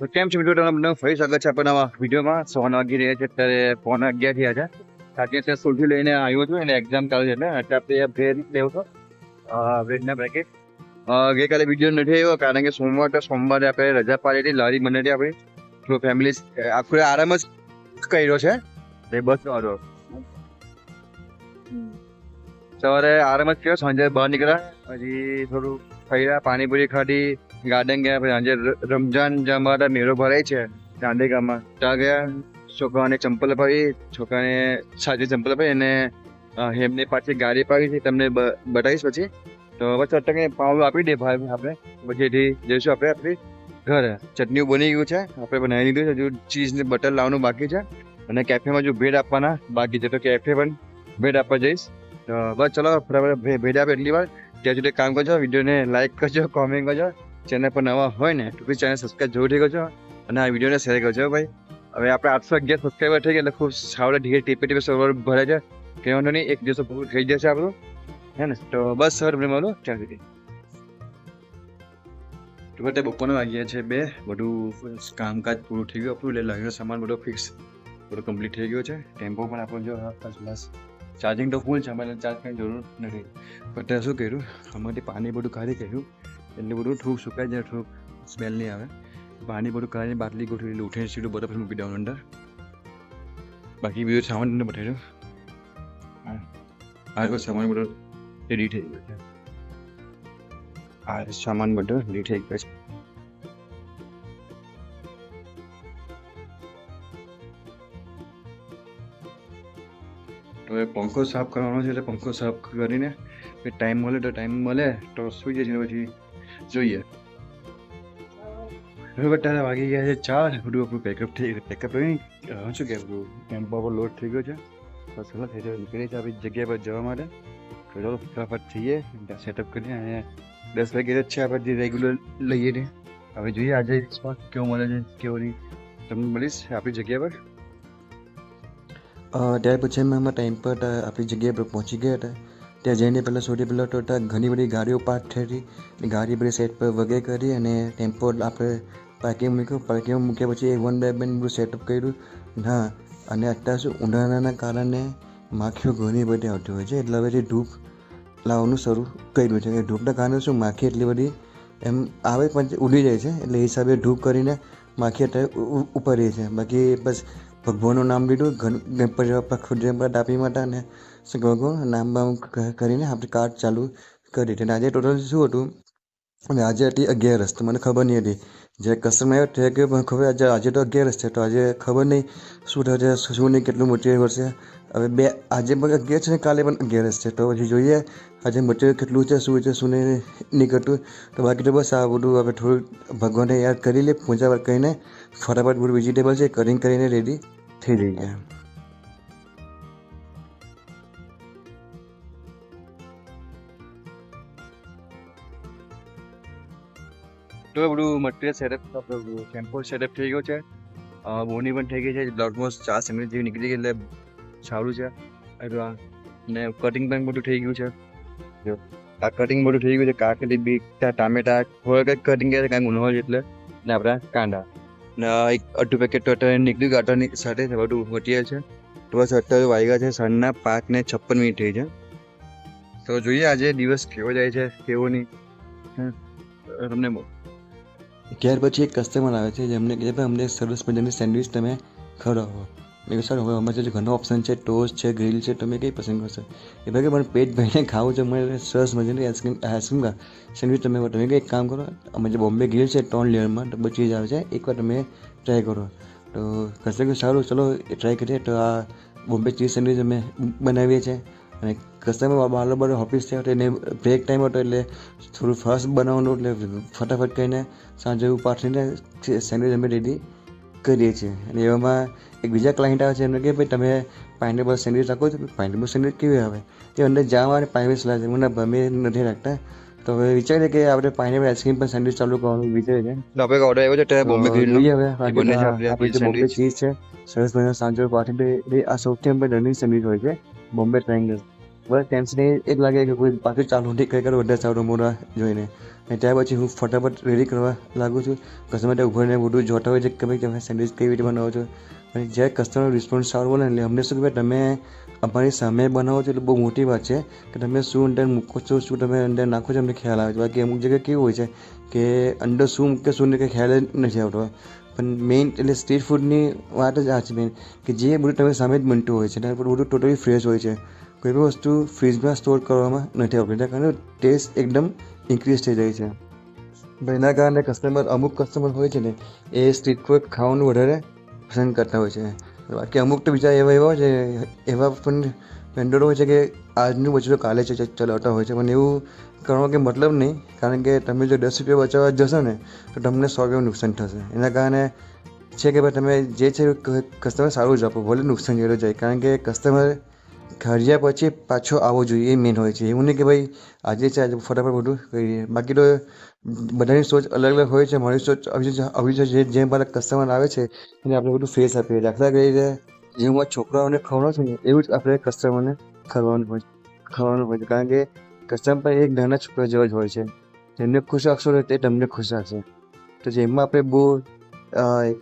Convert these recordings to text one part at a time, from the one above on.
તો કેમ છે મિત્રો? તમને ફરી સ્વાગત છે આપણા વિડીયોમાં. સોન વાગી રહ્યા છે અત્યારે ફોન અગિયાર થયા છે. સાથે અત્યારે સ્કૂલથી લઈને આવ્યો છું અને એક્ઝામ ચાલુ છે એટલે અત્યારે બ્રેડ લેવો છો. બ્રેડના પેકેટ ગઈકાલે વીડિયો નથી આવ્યો કારણ કે સોમવાર તો સોમવારે આપણે રજા પાડી હતી લારી બને હતી આપણી. થોડું ફેમિલી આખું આરામ જ કર્યો છે. એ બસ વાળો. સવારે આરામ જ કર્યો સાંજે બહાર નીકળ્યા. હજી થોડું ફર્યા પાણીપુરી ખાધી. ગાર્ડન ગયા પછી સાંજે રમઝાન રમજાન જે અમારા મેળો ભરાય છે ચાંદેગામાં ત્યાં ગયા છોકરાને ચંપલ અપાવી, છોકરાને સાચી ચંપલ અપાવી અને હેમને પાછી ગાડી પાડી છે તમને બતાવીશ પછી. તો બસ અટકે પાવ આપી દે ભાઈ આપણે. પછી જઈશું આપણે આપણી ઘરે. ચટણી બની ગયું છે, આપણે બનાવી લીધું છે, હજુ ચીઝ ને બટર લાવવાનું બાકી છે. અને કેફેમાં જો ભેડ આપવાના બાકી છે, તો કેફે પણ ભેડ આપવા જઈશ. તો બસ ચલો ભેડ આપે એટલી વાર. ત્યાં સુધી કામ કરજો, વિડીયોને લાઈક કરજો કોમેન્ટ કરજો. ચેનલ પર નવા હોય ને, તો ચેનલ સબસ્ક્રાઈબ જરૂરથી છો અને આ વિડીયોને શેર કરજો ભાઈ. હવે આપણે આઠસો અગિયાર સબસ્ક્રાઈબર થઈ ગયા, એટલે ખૂબ સાવડે ધીરે ટીપે ટીપે સર્વર ભરે છે કંઈ વાંધો નહીં, એક દિવસ પૂરું થઈ જશે આપણું. હે ને? તો બસ સર મને મળો ત્યાં તો બધે બપોરના વાગ્યા છે બે. બધું કામકાજ પૂરું થઈ ગયું, આપણું એટલે લાગ્યો સામાન બધો ફિક્સ બધું કમ્પ્લીટ થઈ ગયો છે. ટેમ્પો પણ આપણો જો ક્લાસ ચાર્જિંગ તો ફૂલ છે, અમારે ચાર્જ કરવાની જરૂર નથી. પણ ત્યાં શું કર્યું? આમાંથી પાણી બધું કાઢી કર્યું. એટલે બધું થોડુંક સુકાઈ જાય થોડુંક સ્મેલ નહીં આવે. પાણી બધું કાઢીને બાટલી ગોઠવી ઉઠીને સીધું બરફ મૂકી દેવાનું અંદર. બાકી બીજું સામાન તમને બતાવી દઉં આ સામાન બધો રેડી થઈ ગયો છે. આ સામાન બધો રેડી થઈ ગયો છે. એ પંખો સાફ કરવાનો છે, એટલે પંખો સાફ કરીને ટાઈમ મળે તો ટાઈમ મળે, તો સુઈ છીએ પછી જોઈએ. હવે તારા વાગી ગયા છે ચાર. બધું આપણું પેકઅપ થઈ પેકઅપ થઈ શું કે ટેમ્પો પર લોડ થઈ ગયો છે. બસ ચાલો થઈ જાય, નીકળી છે આપણી જગ્યા પર જવા માટે. તો ફટાફટ થઈએ સેટઅપ કરીએ. અને દસ વાગે જ છે આપણે જે રેગ્યુલર લઈએ છીએ હવે જોઈએ આજે કેવો મળે છે, કેવો નહીં. તમને મળીશ આપણી જગ્યા પર. ત્યાર પછી અમે ટાઈમ પર આપણી જગ્યા પર પહોંચી ગયા હતા. ત્યાં જઈને પહેલાં પહેલાં તો ત્યાં ઘણી બધી ગાડીઓ પાર્ક થઈ ગાડી બધી સેટ પર વગે કરી અને ટેમ્પો આપણે પાર્કિંગ મૂક્યું. પાર્કિંગ મૂક્યા પછી વન બાય વન બધું સેટઅપ કર્યું. હા, અને અત્યારે શું ઉનાળાના કારણે માખીઓ ઘણી બધી આવતી હોય છે. એટલે હવેથી ધૂપ લાવવાનું શરૂ કર્યું છે. કે ધૂપના કારણે શું માખી એટલી બધી એમ આવે પણ ઉડી જાય છે. એટલે હિસાબે ધૂપ કરીને માખી અત્યારે ઉપર રહી છે. બાકી બસ ભગવાનનું નામ લીધું. ગણ- ગણપતિ બાપા ડાપી માટે અને ભગવાન નામ બામ કરીને આપણે કાર્ડ ચાલુ કરી અને આજે ટોટલ શું હતું? અને આજે હતી અગિયારસ, તો મને ખબર નહીં હતી. જે કસ્ટમર આવ્યો તે કે ખબર આજે આજે તો અગિયારસ છે, તો આજે ખબર નહીં શું થશે, શું નહીં, કેટલું મટીરિયલ વધશે હવે બે, આજે પણ અગિયાર છે ને, કાલે પણ અગિયારસ છે. તો પછી જોઈએ, આજે મટીરિયલ કેટલું છે, શું છે, શું નહીં, નીકળતું. તો બાકી તો બસ આ બધું આપણે થોડું ભગવાનને યાદ કરી લે, પૂજા કરીને ફટાફટ બધું વેજીટેબલ છે, કરીને કરીને રેડી થઈ જઈએ. તો બધું મટીરિયલ સેટઅપ આપણું ટેમ્પો સેટઅપ થઈ ગયો છે. બોની પણ થઈ ગઈ છે ઓલમોસ્ટ ચાર સેમી જેવી નીકળી ગઈ એટલે સારું છે. એટલે ને કટિંગ પણ બધું થઈ ગયું છે. જો, આ કટિંગ બધું થઈ ગયું છે, કાકડી, બીટ ટામેટા થોડા કંઈક કટિંગ કરે કાંઈક ઉનો એટલે, ને આપણા કાંદા. ને એક અડધું પેકેટ અત્યારે નીકળ્યું ગાટરની સાથે બધું મટીરિયલ છે. તો બસ અત્યારે વાગ્યા છે, સાંજના પાંચ ને છપ્પન મિનિટ થઈ છે. તો જોઈએ આજે દિવસ કેવો જાય છે, કેવો નહીં. તમને ત્યાર પછી એક કસ્ટમર આવે છે જેમને કહે ભાઈ અમને સરસ મજાની સેન્ડવિચ તમે ખવડાવો. મેં કહ્યું સર, હવે અમારે જે ઘણો ઓપ્શન છે ટોસ્ટ છે ગ્રીલ છે, તમે કઈ પસંદ કરશો? એ ભાઈ કે મને પેટ ભરીને ખાવું છે મને સરસ મજાની આઈસ્ક્રીમ આઈસ્ક્રીમ સેન્ડવિચ તમે તમે કંઈક કામ કરો, અમે જે બોમ્બે ગ્રીલ છે, ત્રણ લેયરમાં તો બચી જ આવે છે એકવાર તમે ટ્રાય કરો. તો કસ્ટમર સારું, ચલો ટ્રાય કરીએ. તો આ બોમ્બે ચીઝ સેન્ડવિચ અમે બનાવીએ છીએ. અને કસ્ટમર બાલો ઓફિસ છે તો એને બ્રેક ટાઈમ હતો એટલે થોડું ફાસ્ટ બનાવવાનું એટલે ફટાફટ કહીને સાંજે એવું પાઠવીને સેન્ડવિચ અમે રેડી કરીએ છીએ. અને એવામાં એક બીજા ક્લાયન્ટ આવે છે એમને કે ભાઈ તમે પાઇનેપલ સેન્ડવિચ રાખો છો? પાઇનેપલ સેન્ડવિચ કેવી આવે? એ અંદર જાવા અને પાઇનેપલ સલાહ છે મને અમે નથી રાખતા. તો હવે વિચારીએ કે આપણે પાઇનેપલ આઈસ્ક્રીમ પર સેન્ડવિચ ચાલુ કરવાનું વિચારીએ છે તો આપણે ઓર્ડર આવ્યો છે બોમ્બે હવે. આપણી બોમ્બે ચીઝ છે. સરસ મજાનો સાંજે પાઠવી આ સૌથી અમે રનિંગ સેન્ડવિચ હોય છે. બોમ્બે ટ્રાયંગલ. બસ ટેન્શન એ જ લાગે કે કોઈ પાછું ચાલુ નથી, કંઈ કરે બધા ચાલુ મોડા જોઈને. અને ત્યાર પછી હું ફટાફટ રેડી કરવા લાગું છું. કસ્ટમર ત્યાં રહીને બધું જોતા હોય છે કે ભાઈ તમે સેન્ડવિચ કેવી રીતે બનાવો છો. અને જ્યારે કસ્ટમર રિસ્પોન્સ સારો બોલે એટલે અમને શું કે તમે અમારી સામે બનાવો છો એટલે બહુ મોટી વાત છે કે તમે શું અંદર મૂકો છો, શું તમે અંદર નાખો છો, અમને ખ્યાલ આવે છે. બાકી અમુક જગ્યાએ કેવું હોય છે કે અંદર શું મૂકે, શું નહીં કંઈ ખ્યાલ જ નથી આવતો. પણ મેઇન એટલે સ્ટ્રીટ ફૂડની વાત જ આ છે મેઇન કે જે બધું તમે સામે જ બનતું હોય છે ત્યાં બધું ટોટલી ફ્રેશ હોય છે. કોઈ પણ વસ્તુ ફ્રીજમાં સ્ટોર કરવામાં નથી આવતી એના કારણે ટેસ્ટ એકદમ ઇન્ક્રીઝ થઈ જાય છે. એના કારણે કસ્ટમર અમુક કસ્ટમર હોય છે ને, એ સ્ટ્રીટ ફૂડ ખાવાનું વધારે પસંદ કરતા હોય છે. બાકી અમુક તો બીજા એવા એવા છે, એવા પણ વેન્ડરો હોય છે કે આજનું બચેલું કાલે છે ચલાવતા હોય છે. પણ એવું કરવાનો કે મતલબ નહીં, કારણ કે તમે જો દસ રૂપિયા બચાવવા જશો ને, તો તમને સો રૂપિયા નુકસાન થશે. એના કારણે છે કે ભાઈ તમે જે છે કસ્ટમર સારું જ આપો, ભલે નુકસાન જેલો જાય કારણ કે કસ્ટમર ખર્યા પછી પાછો આવવો જોઈએ એ મેઇન હોય છે. એવું નહીં કે ભાઈ આજે છે, આજે ફટાફટ બધું કરીએ. બાકી તો બધાની સોચ અલગ અલગ હોય છે. મારી સોચ આવી છે જે જેમ મારા કસ્ટમર આવે છે, એને આપણે બધું ફેસ આપીએ. દાખલા તરીકે જે હું આ છોકરાઓને ખવડાવું છું ને, એવું જ આપણે કસ્ટમરને ખવડાવવાનું હોય ખવડાવવાનું હોય છે કારણ કે કસ્ટમર પણ એક નાના છોકરા જેવો જ હોય છે. જેમને ખુશ રાખશો ને તે તમને ખુશ રાખશે. તો જેમાં આપણે બહુ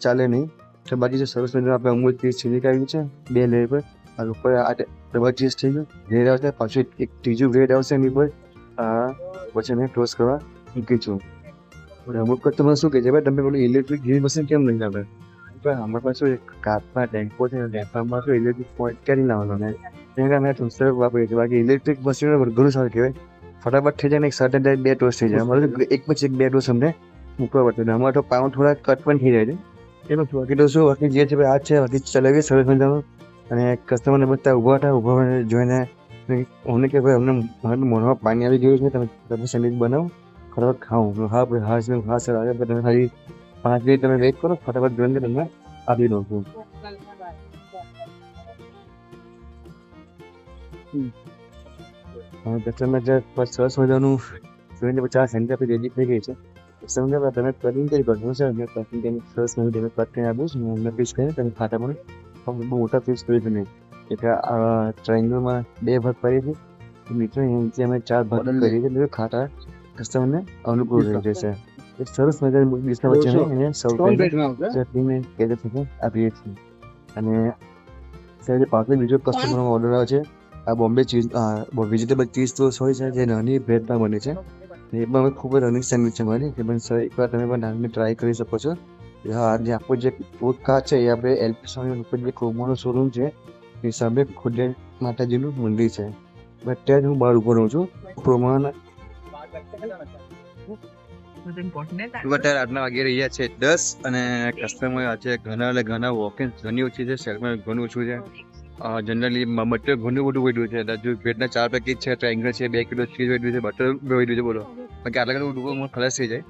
ચાલે નહીં, તો બાકી જે સરસ મજાનું આપણે અમૂલ ચીઝ ચીલી કાઢ્યું છે બે લેયર પર. આ ઉપર આ ડબલ ચીઝ થઈ ગયું. ગ્રેડ આવશે, પાછું એક- ત્રીજું ગ્રેડ આવશે એની પર. પછી મેં ટોસ કરવા મૂકી છું. અમુક અમુક કસ્ટમર શું કહે છે, ભાઈ, તમે પેલું ઇલેક્ટ્રિક ગ્રીલ મશીન કેમ નહીં લાવે પણ અમારી પાસે શું છે કાચમાં ટેમ્પો છે ટેમ્પામાં શું ઇલેક્ટ્રિક પોઈન્ટ કરી લાવવાનો ને એના કારણે ટોસ્ટર વાપરીએ છીએ બાકી ઇલેક્ટ્રિક મશીન ઘણું સારું કહેવાય ફટાફટ થઈ જાય ને એક સર્ટન ટાઈમ બે ટોસ્ટ થઈ જાય અમારે એક પછી એક બે ટોસ્ટ અમને મૂકવા પડશે અમારે તો પાઉં થોડા કટ પણ થઈ જાય છે એનું શું બાકી તો શું બાકી જે છે આ છે બાકી ચલાવીએ સરસ મજાનું અને કસ્ટમરને બધા ઊભા હતા ઊભા જોઈને અમને કે ભાઈ અમને મારું મોઢામાં પાણી આવી ગયું છે તમે તમે સેન્ડવિચ બનાવો ખરાબ ખાઉં હા ભાઈ હા હા સર આવે તમે ખાલી પાંચ મિનિટ તમે વેઇટ કરો ફટાફટ જોઈને તમને આપી દઉં છું. કસ્ટમર જે સરસ મજાનું જોઈને પછી આ સેન્ટર આપી રેડી થઈ ગઈ છે. કસ્ટમર તમે કટિંગ કરી કરશો સર મેં કટિંગ કરીને સરસ મજાનું તમે કટ કરીને આપું છું અમને પીસ કરીને તમે ખાતા પણ બહુ મોટા પીસ કરી નહીં. એટલે આ ટ્રાયંગલમાં બે ભાગ પડી છે. મિત્રો નીચે અમે ચાર ભાગ કરી છે ખાતા કસ્ટમરને અનુકૂળ રહે છે એક સરસ મજાની વચ્ચે એને સર્વ કરીને ચટણીને કેજે થઈને આપીએ છીએ અને ત્યારે પાછળ બીજો કસ્ટમરનો ઓર્ડર આવે છે આ Bombay cheese vegetable cheese toast હોય છે જે નાની બ્રેડમાં બને છે એ પણ અમે ખૂબ જ રનિંગ સેન્ડવિચ છે મારી એ પણ સર એકવાર તમે પણ નાની ટ્રાય કરી શકો છો હા જે આપણું જે ફૂડ છે એ આપણે એલપી સ્વામી ઉપર જે ક્રોમોનો શોરૂમ છે એ સામે ખુદે માતાજીનું મંદિર છે બટ ત્યાં જ હું બહાર ઊભો રહું છું ક્રોમાના અત્યારે આટલા વાગી રહ્યા છે દસ અને કસ્ટમર આજે ઘણા એટલે ઘણા વોકિંગ ઘણી ઓછી છે શહેરમાં ઘણું ઓછું છે. જનરલી મટીરિયલ ઘણું બધું વધ્યું છે. હજુ બ્રેડના ચાર પેકેજ છે ટ્રાયંગલ છે, બે કિલો ચીઝ વધ્યું છે બટર વધ્યું છે, બોલો. બાકી આટલા બધું ડૂબો ખલાસ થઈ જાય.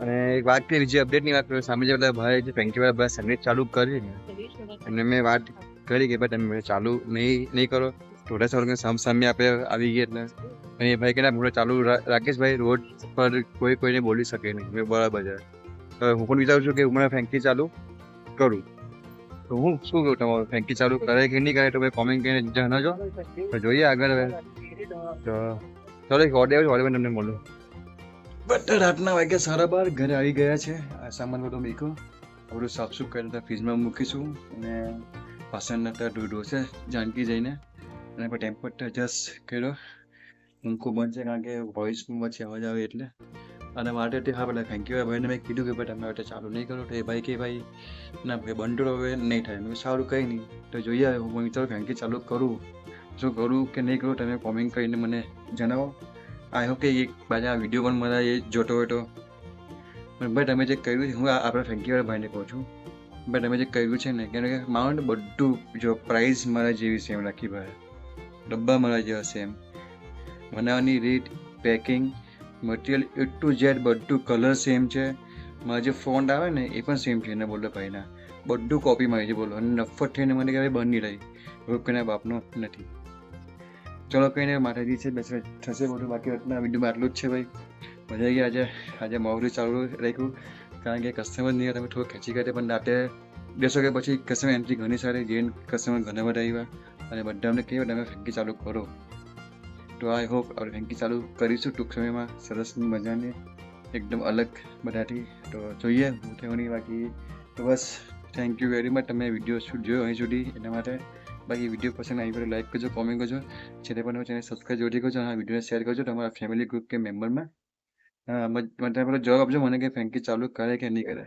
અને એક વાત કરી બીજી અપડેટની વાત કરું, સામે જે બધા ભાઈ જે ફેન્કી વાળા ભાઈ સેન્ડવિચ ચાલુ કરી અને મેં વાત કરી કે ભાઈ તમે ચાલુ નહીં નહીં કરો. થોડા સારું સામ સામે આપણે આવી ગઈ એટલે અને એ ભાઈ કે ના પૂરો ચાલુ રાકેશભાઈ રોડ પર કોઈ કોઈને બોલી શકે નહીં. બરાબર છે. હું પણ વિચારું છું કે હું ફેન્કી ચાલુ કરું. તો હું શું કહું તમારું ફેન્કી ચાલુ કરે કે નહીં કરે તો ભાઈ કોમેન્ટ કરીને જણાવજો. તો જોઈએ આગળ હવે. તો ચાલો એક ઓર્ડર આવ્યો ઓર્ડર તમને મળું. બટ રાતના વાગ્યા સારા બાર ઘરે આવી ગયા છે. આ સામાન બધો મૂક્યો આપણું સાફ સુફ કરીને ફ્રીજમાં મૂકીશું અને પાસણ હતા ઢોઢો છે. જાનકી જઈને અને પછી ટેમ્પર જસ્ટ કર્યો. પંખો બનશે કારણ કે વોઇસ પછી અવાજ આવે એટલે. અને માટે હા, પેલા યુ ભાઈને મેં કીધું કે ભાઈ તમે માટે ચાલુ નહીં કરો. તો એ ભાઈ કે ભાઈ, ના ભાઈ બંધ હવે નહીં થાય. મેં સારું, કંઈ નહીં. તો જોઈએ હું વિચારું યુ ચાલુ કરું. શું કરું કે નહીં કરું તમે કોમેન્ટ કરીને મને જણાવો. આઈ હોપ કે એક બાજુ વીડિયો પણ મારા એ જોતો હોય તો. ભાઈ, તમે જે કર્યું હું આપણા ફેન્કી વાળા ભાઈને કહું છું. ભાઈ, તમે જે કર્યું છે ને, કેમ કે મારો બધું, જો પ્રાઇઝ મારા જેવી સેમ રાખી ભાઈ. ડબ્બા મારા જેવા સેમ બનાવવાની રીત packing material A to Z બધું કલર સેમ છે. મારા જે ફોન્ટ આવે ને, એ પણ સેમ છે, એને બોલો ભાઈના. બધું કોપી મારી છે બોલો. અને નફત થઈને મને કહેવાય બંધ નહીં રહી. રૂપ કોઈના બાપનો નથી. ચલો કંઈ નહીં માતાજી છે બેસે થશે બધું. બાકી અત્યારના વિડીયોમાં આટલું જ છે ભાઈ. મજા ગઈ આજે. આજે મોવરી ચાલુ રાખ્યું. કારણ કે કસ્ટમર નહીં તમે થોડું ખેંચી કાઢે, પણ રાતે બેસો કે પછી કસ્ટમર એન્ટ્રી ઘણી સારી, જેન કસ્ટમર ઘણા બધા આવ્યા. અને બધા અમને કહેવાય, તમે ફેંકી ચાલુ કરો. તો આઈ હોપ આપણે ફેન્કી ચાલુ કરીશું ટૂંક સમયમાં. સરસ મજાની, એકદમ અલગ બધાથી. તો જોઈએ, હું થવાની બાકી તો બસ થેન્ક યુ વેરી મચ તમે વીડિયો શૂટ જોયો અહીં સુધી, એના માટે. બાકી વીડિયો પસંદ આવી પડે લાઈક કરજો કોમેન્ટ કરજો. જેને પણ ચેનલ સબસ્ક્રાઈબ જોડી કરજો આ વિડીયોને શેર કરજો તમારા ફેમિલી ગ્રુપ કે મેમ્બરમાં મને પેલો જવાબ આપજો મને કે ફેન્કી ચાલુ કરે કે નહીં કરે.